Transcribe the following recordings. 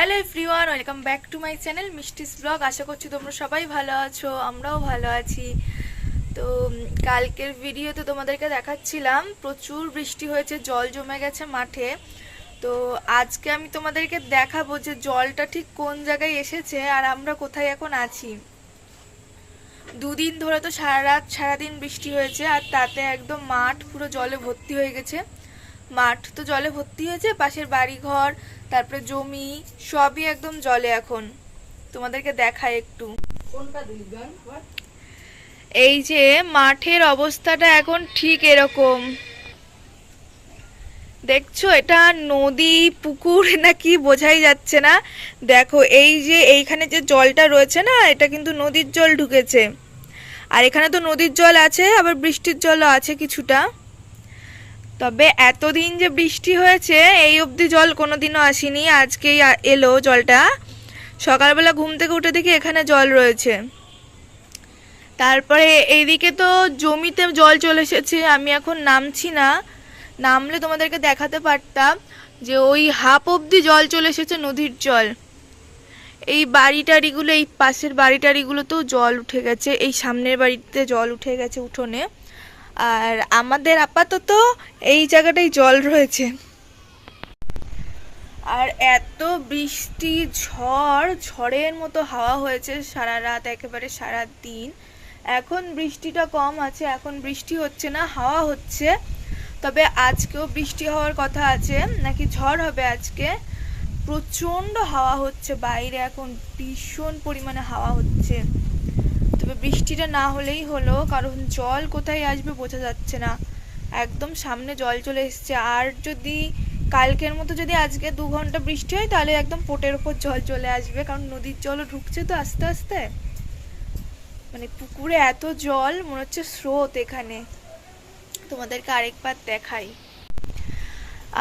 Hello everyone, welcome back to my channel Mishti's blog. আশা করছি তোমরা সবাই ভালো আছো, আমরাও ভালো আছি। তো কালকের ভিডিওতে তোমাদেরকে দেখাচ্ছিলাম, প্রচুর বৃষ্টি হয়েছে, জল জমে গেছে মাঠে। তো, আজকে আমি তোমাদেরকে দেখাবো যে জলটা ঠিক কোন জায়গায় এসেছে আর আমরা কোথায় এখন আছি। দুদিন ধরে তো সারা রাত, সারাদিন বৃষ্টি হয়েছে আর তাতে একদম মাঠ পুরো জলে ভর্তি হয়ে গেছে। মাঠ তো জলে ভর্তি হয়েছে, পাশের বাড়ি ঘর তারপরে জমি সবই একদম জলে এখন। তোমাদেরকে দেখায় একটু। এই যে মাঠের অবস্থাটা এখন ঠিক এরকম। দেখছ এটা নদী পুকুর নাকি বোঝাই যাচ্ছে না। দেখো এই যে এইখানে যে জলটা রয়েছে না এটা কিন্তু নদীর জল ঢুকেছে। আর এখানে তো নদীর জল আছে আবার বৃষ্টির জলও আছে কিছুটা। তবে এতদিন যে বৃষ্টি হয়েছে, এই অবধি জল কোনোদিনও আসেনি। আজকেই এলো জলটা। সকালবেলা ঘুম থেকে উঠে দেখি এখানে জল রয়েছে। তারপরে এইদিকে তো জমিতে জল চলে এসেছে, আমি এখন নামছি না। নামলে তোমাদেরকে দেখাতে পারতাম যে ওই হাফ অবধি জল চলে এসেছে নদীর জল। এই বাড়ি টাড়িগুলো এই পাশের বাড়ি টাড়িগুলোতেও জল উঠে গেছে, এই সামনের বাড়িতে জল উঠে গেছে উঠোনে। আর আমাদের আপাতত এই জায়গাটাই জল রয়েছে। আর এত বৃষ্টি, ঝড়, ঝড়ের মতো হাওয়া হয়েছে সারা রাত, একেবারে সারা দিন। এখন বৃষ্টিটা কম আছে, এখন বৃষ্টি হচ্ছে না, হাওয়া হচ্ছে। তবে আজকেও বৃষ্টি হওয়ার কথা আছে, নাকি ঝড় হবে আজকে? প্রচণ্ড হাওয়া হচ্ছে বাইরে, এখন ভীষণ পরিমাণে হাওয়া হচ্ছে। তবে বৃষ্টিটা না হলেই হলো, কারণ জল কোথায় আসবে বোঝা যাচ্ছে না। একদম সামনে জল চলে এসছে। আর যদি কালকের মতো যদি আজকে দু ঘণ্টা বৃষ্টি হয়, তাহলে একদম পোটের ওপর জল চলে আসবে, কারণ নদীর জলও ঢুকছে তো আস্তে আস্তে। মানে পুকুরে এত জল, মনে হচ্ছে স্রোত এখানে। তোমাদেরকে আরেকবার দেখাই।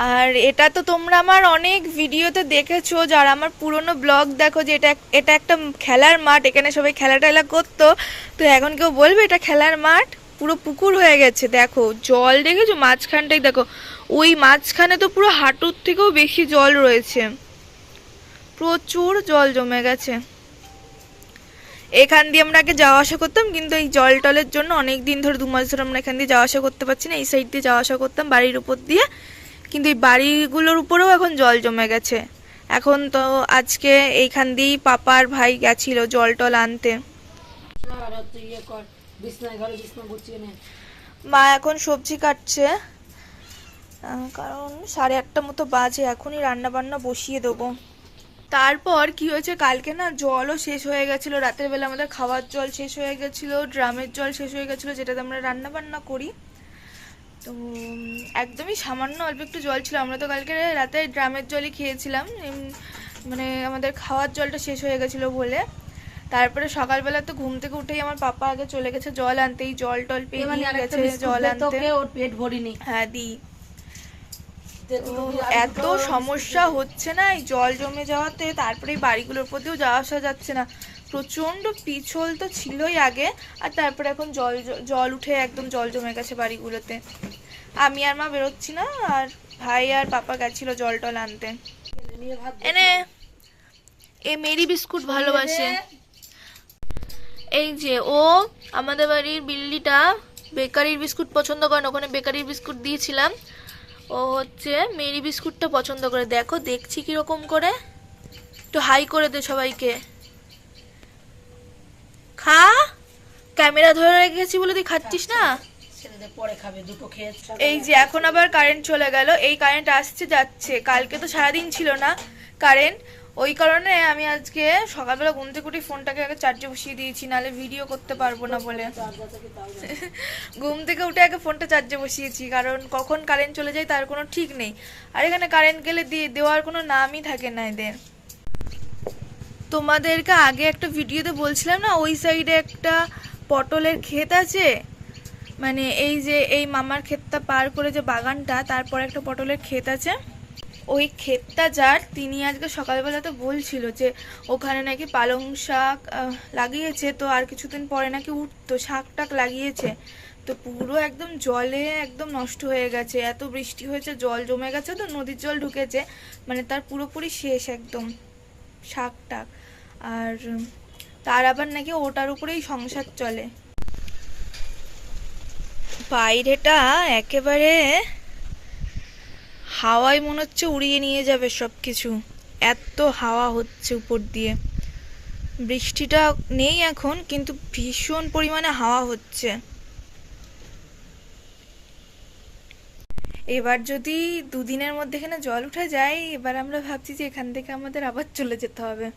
আর এটা তো তোমরা আমার অনেক ভিডিওতে দেখেছ, যারা আমার পুরনো ব্লগ দেখো যে এটা এটা একটা খেলার মাঠ, এখানে সবাই খেলা টেলা করতো। তো এখন কেউ বলবে এটা খেলার মাঠ? পুরো পুকুর হয়ে গেছে, দেখো। জল দেখেছ? মাঝখানটাই দেখো। ওই মাঝখানে তো পুরো হাঁটুর থেকেও বেশি জল রয়েছে। প্রচুর জল জমে গেছে। এখান দিয়ে আমরা আগে যাওয়া আসা করতাম, কিন্তু এই জল টলের জন্য অনেক দিন ধরে দু মাস ধরে আমরা এখান দিয়ে যাওয়া আসা করতে পারছি না। এই সাইড দিয়ে যাওয়া আসা করতাম, বাড়ির উপর দিয়ে। কিন্তু এই বাড়িগুলোর উপরেও এখন জল জমে গেছে। এখন তো আজকে এইখান দিয়েই পাপার ভাই গেছিল জল টল আনতে। মা এখন সবজি কাটছে। কারণ সাড়ে আটটা মতো বাজে, এখনই রান্না বান্না বসিয়ে দেবো। তারপর কি হয়েছে, কালকে না জলও শেষ হয়ে গেছিল। রাতের বেলা আমাদের খাওয়ার জল শেষ হয়ে গেছিল, ড্রামের জল শেষ হয়ে গেছিল, যেটাতে আমরা রান্না বান্না করি। তো একদমই সামান্য অল্প একটু জল ছিল। আমরা তো কালকে রাতে ড্রামের জলই খেয়েছিলাম। মানে আমাদের খাওয়ার জলটা শেষ হয়ে গেছিল বলে। তারপরে সকালবেলা তো ঘুম থেকে উঠেই আমার পাপা আগে চলে গেছে জল আনতে। এই জল টল পেয়ে নিয়ে গেছে জল আনতে। ওর পেট ভরিনি। হ্যাঁ দি। এত সমস্যা হচ্ছে না এই জল জমে যাওয়াতে। তারপরে এই বাড়িগুলোর উপর দিয়েও যাওয়া আসা যাচ্ছে না। প্রচণ্ড পিছল তো ছিলই আগে। আর তারপরে এখন জল জল উঠে একদম জল জমে গেছে বাড়িগুলোতে। আমি আর মা বেরোচ্ছি না, আর ভাই আর পাপা গেছিল জল টল আনতে। এনে, এ মেরি বিস্কুট ভালোবাসে। এই যে, ও আমাদের বাড়ির বিল্লিটা বেকারির বিস্কুট পছন্দ করে না, ওখানে বেকারির বিস্কুট দিয়েছিলাম। ও হচ্ছে মেরি বিস্কুটটা পছন্দ করে। দেখো, দেখছি কীরকম করে। একটু হাই করে দে সবাইকে। খা, ক্যামেরা ধরে রেখেছি বলে তুই খাচ্ছিস না? ছেলেদের পরে খাবে দুটো খেয়ে এই যে এখন আবার কারেন্ট চলে গেল এই কারেন্ট আসছে যাচ্ছে কালকে তো সারাদিন ছিল না কারেন্ট ওই কারণে আমি আজকে সকালবেলা ঘুম থেকে উঠে ফোনটাকে আগে চার্জে বসিয়ে দিয়েছি নাহলে ভিডিও করতে পারব না বলে। ঘুম থেকে উঠে আগে ফোনটা চার্জে বসিয়েছি কারণ কখন কারেন্ট চলে যায় তার কোনো ঠিক নেই। আর এখানে কারেন্ট গেলে দিয়ে দেওয়ার কোনো নামই থাকে না এদের। তোমাদেরকে আগে একটা ভিডিওতে বলছিলাম না ওই সাইডে একটা পটলের ক্ষেত আছে? মানে এই যে, এই মামার ক্ষেতটা পার করে যে বাগানটা, তারপর একটা পটলের ক্ষেত আছে। ওই ক্ষেতটা যার, তিনি আজকে সকালবেলা তো বলছিল যে, ওখানে নাকি পালং শাক লাগিয়েছে, তো আর কিছুদিন পরে নাকি উঠতো শাক টাক লাগিয়েছে। তো পুরো একদম জলে একদম নষ্ট হয়ে গেছে, এত বৃষ্টি হয়েছে, জল জমে গেছে তো নদীর জল ঢুকেছে মানে তার পুরোপুরি শেষ একদম শাক টাক আর তার আবার নাকি ওটার উপরেই সংসার চলে। বাইরেটা একেবারে হাওয়ায় মনে হচ্ছে উড়িয়ে নিয়ে যাবে সব কিছু এত হাওয়া হচ্ছে উপর দিয়ে। বৃষ্টিটা নেই এখন, কিন্তু ভীষণ পরিমাণে হাওয়া হচ্ছে। এবার যদি দুদিনের মধ্যে এখানে জল উঠে যায়, এবার আমরা ভাবছি যে এখান থেকে আমাদের আবার চলে যেতে হবে।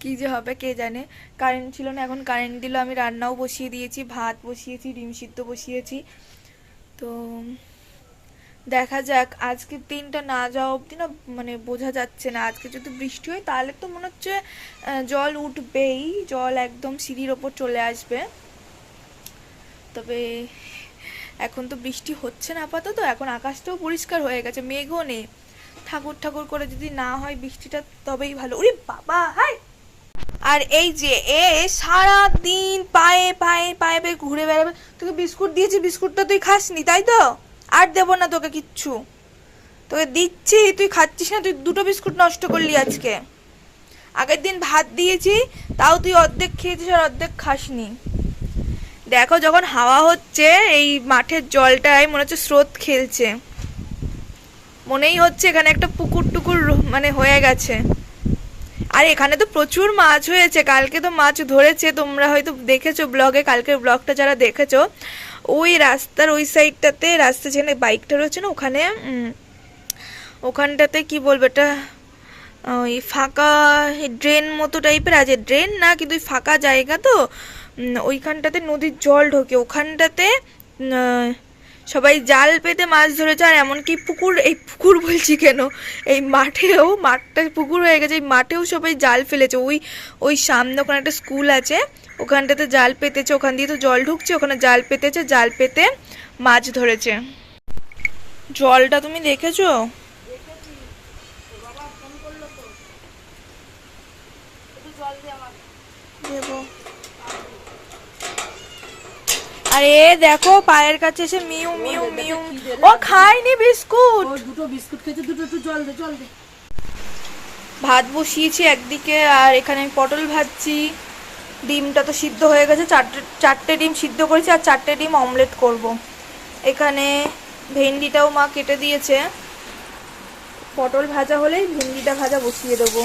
কি যে হবে কে জানে? কারেন্ট ছিল না, এখন কারেন্ট দিল, আমি রান্নাও বসিয়ে দিয়েছি, ভাত বসিয়েছি, ডিম সিদ্ধ বসিয়েছি। তো দেখা যাক আজকের দিনটা না যাওয়া অবধি না মানে বোঝা যাচ্ছে না। আজকে যদি বৃষ্টি হয়, তাহলে তো মনে হচ্ছে জল উঠবেই, জল একদম সিঁড়ির ওপর চলে আসবে। তবে এখন তো বৃষ্টি হচ্ছে না আপাতত, এখন আকাশটাও পরিষ্কার হয়ে গেছে, মেঘও নেই। ঠাকুর ঠাকুর করে যদি না হয় বৃষ্টিটা, তবেই ভালো। ওরে বাবা হাই আর এই যে, এ সারা দিন পায়ে পায়ে পায়ে পায়ে ঘুরে বেড়াবে। তোকে বিস্কুট দিয়েছি, বিস্কুটটা তুই খাসনি, তাই তো? আর দেবো না তোকে কিচ্ছু। তোকে দিচ্ছি, তুই খাচ্ছিস না, তুই দুটো বিস্কুট নষ্ট করলি আজকে। আগের দিন ভাত দিয়েছি, তাও তুই অর্ধেক খেয়েছিস আর অর্ধেক খাসনি। দেখো যখন হাওয়া হচ্ছে, এই মাঠের জলটায় মনে হচ্ছে স্রোত খেলছে। মনেই হচ্ছে এখানে একটা পুকুর টুকুর মানে হয়ে গেছে। আর এখানে তো প্রচুর মাছ হয়েছে, কালকে তো মাছ ধরেছে, তোমরা হয়তো দেখেছ ব্লগে, কালকের ব্লগটা যারা দেখেছ, ওই রাস্তার ওই সাইডটাতে, রাস্তা যেখানে বাইকটা রয়েছে না, ওখানে ওখানটাতে কি বলব এটা, ওই ফাঁকা ড্রেন মতো টাইপের আছে, ড্রেন না, কিন্তু ওই ফাঁকা জায়গা তো ওইখানটাতে নদীর জল ঢোকে, ওখানটাতে সবাই জাল পেতে মাছ ধরেছে আর এমনকি পুকুর এই পুকুর বলছি কেন? এই মাঠেও মাঠটা পুকুর হয়ে গেছে এই মাঠেও সবাই জাল ফেলেছে। ওই ওই সামনে ওখানে একটা স্কুল আছে ওখানটাতে জাল পেতেছে ওখান দিয়ে তো জল ঢুকছে ওখানে জাল পেতেছে জাল পেতে মাছ ধরেছে। জলটা তুমি দেখেছ? দেবো। আরে দেখো পায়ের কাছে এসে মিউ মিউ মিউ। ও খায়নি বিস্কুট। ও দুটো বিস্কুট খেয়েছে দুটো একটু জল দে জল দে। ভাত বসিয়েছি একদিকে আর এখানে আমি পটল ভাজছি। ডিমটা তো সিদ্ধ হয়ে গেছে চারটে চারটে ডিম সিদ্ধ করেছি আর চারটে ডিম অমলেট করব। এখানে ভেন্ডিটাও মা কেটে দিয়েছে। পটল ভাজা হলেই ভেন্ডিটা ভাজা বসিয়ে দেবো।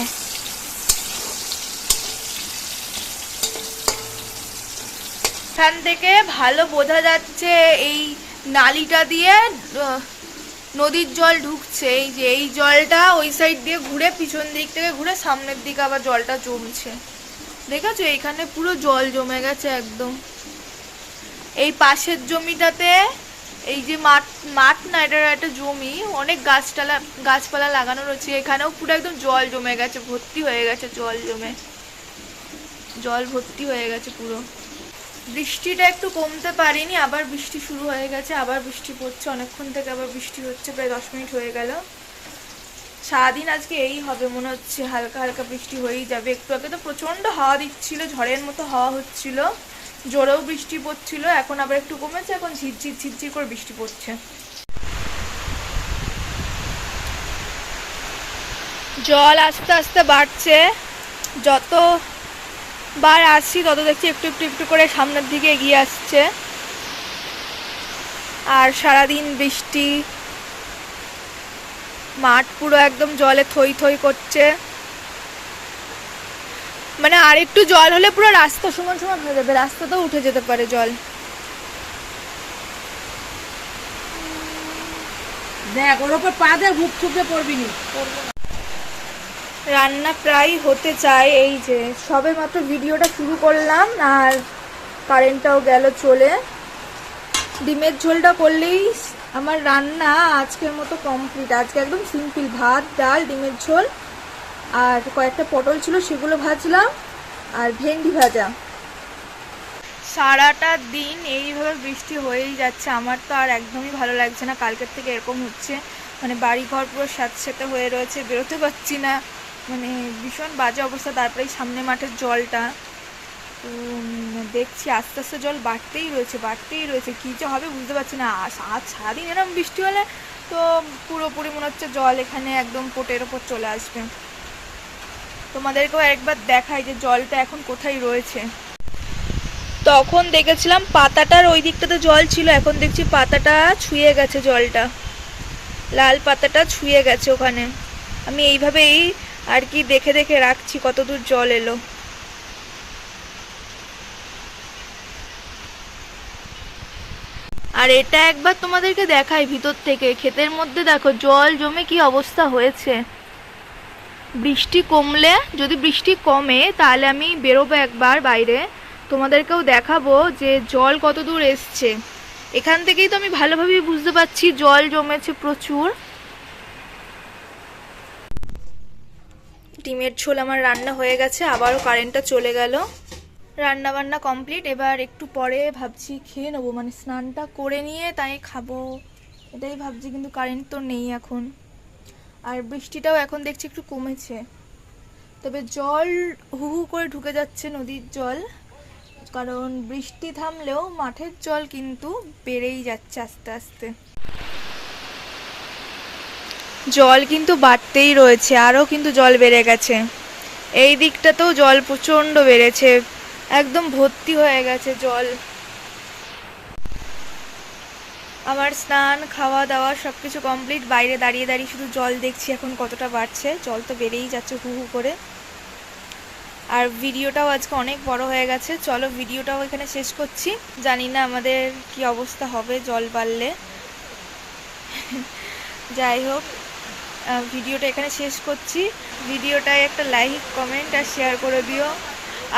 এখান থেকে ভালো বোঝা যাচ্ছে এই নালিটা দিয়ে নদীর জল ঢুকছে। এই যে এই জলটা ওই সাইড দিয়ে ঘুরে পিছন দিক থেকে ঘুরে সামনের দিকে আবার জলটা জমছে। দেখেছ? এইখানে পুরো জল জমে গেছে একদম। এই পাশের জমিটাতে এই যে মাঠ মাঠ না, এটা একটা জমি, অনেক গাছটালা, গাছপালা লাগানো রয়েছে। এখানেও পুরো একদম জল জমে গেছে, ভর্তি হয়ে গেছে, জল জমে। জল ভর্তি হয়ে গেছে পুরো। বৃষ্টিটা একটু কমতে পারিনি, আবার বৃষ্টি শুরু হয়ে গেছে, আবার বৃষ্টি পড়ছে, অনেকক্ষণ থেকে আবার বৃষ্টি হচ্ছে, প্রায় দশ মিনিট হয়ে গেল। সারাদিন আজকে এই হবে, মনে হচ্ছে হালকা হালকা বৃষ্টি হয়েই যাবে। একটু আগে তো প্রচণ্ড হাওয়া দিচ্ছিল, ঝড়ের মতো হাওয়া হচ্ছিল, জোরেও বৃষ্টি পড়ছিল, এখন আবার একটু কমেছে, এখন ঝিরঝির ঝিরঝির করে বৃষ্টি পড়ছে। জল আস্তে আস্তে বাড়ছে, যত বার আসছি তত দেখছি একটু একটু একটু করে সামনের দিকে এগিয়ে আসছে। আর সারাদিন বৃষ্টি মাঠ পুরো একদম জলে থই থই করছে। মানে আর একটু জল হলে পুরো রাস্তা সমান সমান হয়ে যাবে রাস্তাতেও উঠে যেতে পারে জল। দেখ ওর ওপর পা দে বুক চুপে পড়বি নি। রান্না প্রায় হতে চায় এই যে। সবে মাত্র ভিডিওটা শুরু করলাম আর কারেন্টটাও গেল চলে। ডিমের ঝোলটা করলেই আমার রান্না আজকের মতো কমপ্লিট আজকে একদম সিম্পল ভাত, ডাল, ডিমের ঝোল আর কয়েকটা পটল ছিল সেগুলো ভাজলাম আর ভেন্ডি ভাজা। সারাটা দিন এইভাবে বৃষ্টি হয়েই যাচ্ছে। আমার তো আর একদমই ভালো লাগছে না। কালকের থেকে এরকম হচ্ছে। মানে বাড়ি ঘর পুরো স্যাঁতস্যাঁতে হয়ে রয়েছে, বেরোতে পারছি না। মানে ভীষণ বাজে অবস্থা তারপরে সামনে মাঠের জলটা। তো দেখছি আস্তে আস্তে জল বাড়তেই রয়েছে বাড়তেই রয়েছে। কী যে হবে বুঝতে পারছি না। আজ সারাদিন এরকম বৃষ্টি হলে তো পুরোপুরি মনে হচ্ছে জল এখানে একদম কোটের ওপর চলে আসবে। তোমাদেরকেও একবার দেখাই যে জলটা এখন কোথায় রয়েছে। তখন দেখেছিলাম পাতাটার ওই দিকটাতে জল ছিল, এখন দেখছি পাতাটা ছুঁয়ে গেছে জলটা। লাল পাতাটা ছুঁয়ে গেছে ওখানে। আমি এইভাবেই আর কি দেখে দেখে রাখছি, কতদূর জল এলো। আর এটা একবার তোমাদেরকে দেখাই ভিতর থেকে। ক্ষেতের মধ্যে দেখো জল জমে কি অবস্থা হয়েছে। বৃষ্টি কমলে, যদি বৃষ্টি কমে, তাহলে আমি বেরোবো একবার বাইরে। তোমাদেরকেও দেখাবো যে জল কত দূর এসছে। এখান থেকেই তো আমি ভালোভাবেই বুঝতে পারছি, জল জমেছে প্রচুর। ডিমের ঝোল আমার রান্না হয়ে গেছে, আবারও কারেন্টটা চলে গেল। রান্না বান্না কমপ্লিট এবার একটু পরে ভাবছি খেয়ে নেব মানে স্নানটা করে নিয়ে তাই খাব। এটাই ভাবছি, কিন্তু কারেন্ট তো নেই এখন। আর বৃষ্টিটাও এখন দেখছি একটু কমেছে। তবে জল হু হু করে ঢুকে যাচ্ছে নদীর জল, কারণ বৃষ্টি থামলেও মাঠের জল কিন্তু বেড়েই যাচ্ছে আস্তে আস্তে। জল কিন্তু বাড়তেই রয়েছে, আরও কিন্তু জল বেড়ে গেছে। এই দিকটাতেও জল প্রচণ্ড বেড়েছে, একদম ভর্তি হয়ে গেছে জল। আমার স্নান খাওয়া দাওয়া সব কিছু কমপ্লিট, বাইরে দাঁড়িয়ে দাঁড়িয়ে শুধু জল দেখছি এখন কতটা বাড়ছে। জল তো বেড়েই যাচ্ছে হু হু করে। আর ভিডিওটাও আজকে অনেক বড় হয়ে গেছে। চলো ভিডিওটাও এখানে শেষ করছি। জানি না আমাদের কি অবস্থা হবে জল বাড়লে। যাই হোক। ভিডিওটা এখানে শেষ করছি। ভিডিওটায় একটা লাইক কমেন্ট আর শেয়ার করে দিও।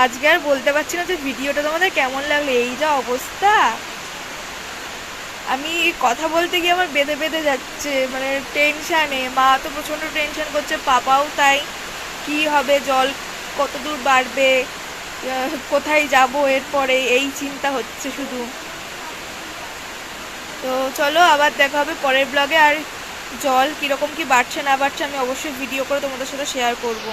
আজকে আর বলতে পারছি না যে ভিডিওটা তোমাদের কেমন লাগল, এই যা অবস্থা। আমি কথা বলতে গিয়ে আমার বেঁধে বেঁধে যাচ্ছে মানে টেনশানে মা তো প্রচণ্ড টেনশান করছে, পাপাও তাই। কি হবে, জল কত দূর বাড়বে কোথায় যাব এরপরে, এই চিন্তা হচ্ছে শুধু। তো চলো, আবার দেখা হবে পরের ব্লগে আর জল কীরকম কি বাড়ছে না বাড়ছে আমি অবশ্যই ভিডিও করে তোমাদের সাথে শেয়ার করব।